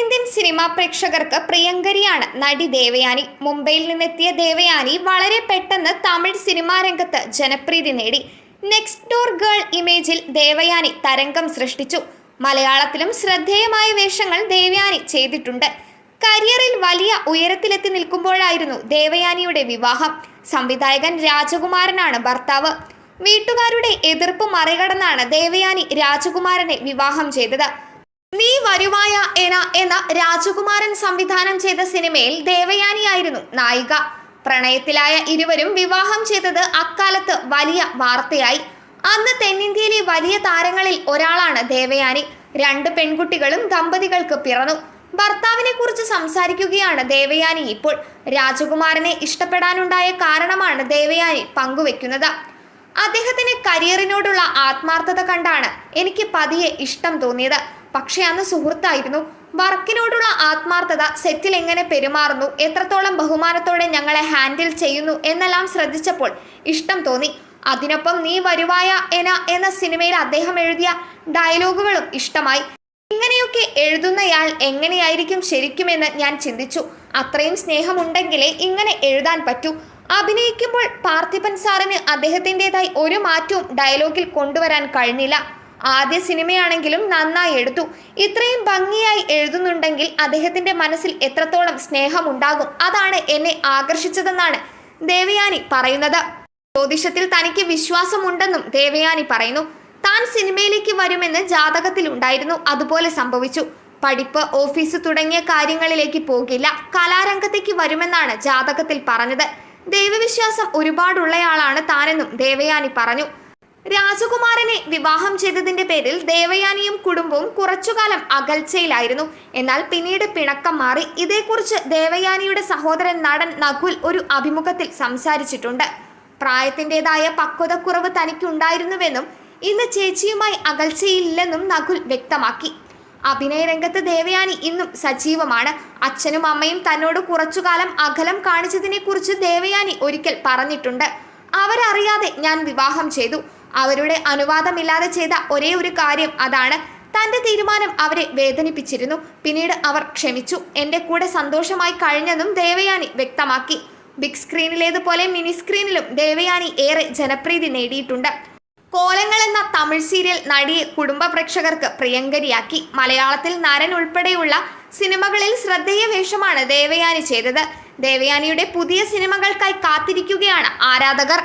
തെന്നിന്ത്യൻ സിനിമാ പ്രേക്ഷകർക്ക് പ്രിയങ്കരിയാണ് നടി ദേവയാനി. മുംബൈയിൽ നിന്നെത്തിയ ദേവയാനി വളരെ പെട്ടെന്ന് തമിഴ് സിനിമാ രംഗത്ത് ജനപ്രീതി നേടി. നെക്സ്റ്റ് ഡോർ ഗേൾ ഇമേജിൽ ദേവയാനി തരംഗം സൃഷ്ടിച്ചു. മലയാളത്തിലും ശ്രദ്ധേയമായ വേഷങ്ങൾ ദേവയാനി ചെയ്തിട്ടുണ്ട്. കരിയറിൽ വലിയ ഉയരത്തിലെത്തി നിൽക്കുമ്പോഴായിരുന്നു ദേവയാനിയുടെ വിവാഹം. സംവിധായകൻ രാജകുമാരനാണ് ഭർത്താവ്. വീട്ടുകാരുടെ എതിർപ്പ് മറികടന്നാണ് ദേവയാനി രാജകുമാരനെ വിവാഹം ചെയ്തത്. നീ വരുവായ എന എന്ന രാജകുമാരൻ സംവിധാനം ചെയ്ത സിനിമയിൽ ദേവയാനിയായിരുന്നു നായിക. പ്രണയത്തിലായ ഇരുവരും വിവാഹം ചെയ്തത് അക്കാലത്ത് വലിയ വാർത്തയായി. അന്ന് തെന്നിന്ത്യയിലെ വലിയ താരങ്ങളിൽ ഒരാളാണ് ദേവയാനി. രണ്ട് പെൺകുട്ടികളും ദമ്പതികൾക്ക് പിറന്നു. ഭർത്താവിനെ കുറിച്ച് സംസാരിക്കുകയാണ് ദേവയാനി ഇപ്പോൾ. രാജകുമാരനെ ഇഷ്ടപ്പെടാനുണ്ടായ കാരണമാണ് ദേവയാനി പങ്കുവെക്കുന്നത്. അദ്ദേഹത്തിന് കരിയറിനോടുള്ള ആത്മാർത്ഥത കണ്ടാണ് എനിക്ക് പതിയെ ഇഷ്ടം തോന്നിയത്. പക്ഷെ അന്ന് സുഹൃത്തായിരുന്നു. വർക്കിനോടുള്ള ആത്മാർത്ഥത സെറ്റിൽ എങ്ങനെ പെരുമാറുന്നു എത്രത്തോളം ബഹുമാനത്തോടെ ഞങ്ങളെ ഹാൻഡിൽ ചെയ്യുന്നു എന്നെല്ലാം ശ്രദ്ധിച്ചപ്പോൾ ഇഷ്ടം തോന്നി. അതിനൊപ്പം നീ വരുവായ എന എന്ന സിനിമയിൽ അദ്ദേഹം എഴുതിയ ഡയലോഗുകളും ഇഷ്ടമായി. ഇങ്ങനെയൊക്കെ എഴുതുന്നയാൾ എങ്ങനെയായിരിക്കും ശരിക്കുമെന്ന് ഞാൻ ചിന്തിച്ചു. അത്രയും സ്നേഹമുണ്ടെങ്കിലേ ഇങ്ങനെ എഴുതാൻ പറ്റൂ. അഭിനയിക്കുമ്പോൾ പാർത്ഥിപൻ സാറിന് അദ്ദേഹത്തിന്റെതായി ഒരു മാറ്റവും ഡയലോഗിൽ കൊണ്ടുവരാൻ കഴിഞ്ഞില്ല. ആദ്യ സിനിമയാണെങ്കിലും നന്നായി എടുത്തു. ഇത്രയും ഭംഗിയായി എഴുതുന്നുണ്ടെങ്കിൽ അദ്ദേഹത്തിന്റെ മനസ്സിൽ എത്രത്തോളം സ്നേഹമുണ്ടാകും അതാണ് എന്നെ ആകർഷിച്ചതെന്നാണ് ദേവയാനി പറയുന്നത്. ജ്യോതിഷത്തിൽ തനിക്ക് വിശ്വാസമുണ്ടെന്നും ദേവയാനി പറയുന്നു. താൻ സിനിമയിലേക്ക് വരുമെന്ന് ജാതകത്തിൽ ഉണ്ടായിരുന്നു അതുപോലെ സംഭവിച്ചു. പഠിപ്പ് ഓഫീസ് തുടങ്ങിയ കാര്യങ്ങളിലേക്ക് പോകില്ല. കലാരംഗത്തേക്ക് വരുമെന്നാണ് ജാതകത്തിൽ പറഞ്ഞത്. ദൈവവിശ്വാസം ഒരുപാടുള്ളയാളാണ് താനെന്നും ദേവയാനി പറഞ്ഞു. രാജകുമാരനെ വിവാഹം ചെയ്തതിന്റെ പേരിൽ ദേവയാനിയും കുടുംബവും കുറച്ചുകാലം അകൽച്ചയിലായിരുന്നു. എന്നാൽ പിന്നീട് പിണക്കം മാറി ഇതേക്കുറിച്ച് ദേവയാനിയുടെ സഹോദരൻ നടൻ നകുൽ ഒരു അഭിമുഖത്തിൽ സംസാരിച്ചിട്ടുണ്ട്. പ്രായത്തിന്റെതായ പക്വതക്കുറവ് തനിക്കുണ്ടായിരുന്നുവെന്നും ഇന്ന് ചേച്ചിയുമായി അകൽച്ചയില്ലെന്നും നകുൽ വ്യക്തമാക്കി. അഭിനയ രംഗത്ത് ദേവയാനി ഇന്നും സജീവമാണ്. അച്ഛനും അമ്മയും തന്നോട് കുറച്ചുകാലം അകലം കാണിച്ചതിനെക്കുറിച്ച് ദേവയാനി ഒരിക്കൽ പറഞ്ഞിട്ടുണ്ട്. അവരറിയാതെ ഞാൻ വിവാഹം ചെയ്തു. അവരുടെ അനുവാദമില്ലാതെ ചെയ്ത ഒരേ ഒരു കാര്യം അതാണ്. തന്റെ തീരുമാനം അവരെ വേദനിപ്പിച്ചിരുന്നു. പിന്നീട് അവർ ക്ഷമിച്ചു. എന്റെ കൂടെ സന്തോഷമായി കഴിഞ്ഞതും ദേവയാനി വ്യക്തമാക്കി. ബിഗ് സ്ക്രീനിലേതുപോലെ മിനി സ്ക്രീനിലും ദേവയാനി ഏറെ ജനപ്രീതി നേടിയിട്ടുണ്ട്. കോലങ്ങൾ എന്ന തമിഴ് സീരിയൽ നടിയെ കുടുംബ പ്രേക്ഷകർക്ക് പ്രിയങ്കരിയാക്കി. മലയാളത്തിൽ നരൻ ഉൾപ്പെടെയുള്ള സിനിമകളിൽ ശ്രദ്ധേയ വേഷമാണ് ദേവയാനി ചെയ്തത്. ദേവയാനിയുടെ പുതിയ സിനിമകൾക്കായി കാത്തിരിക്കുകയാണ് ആരാധകർ.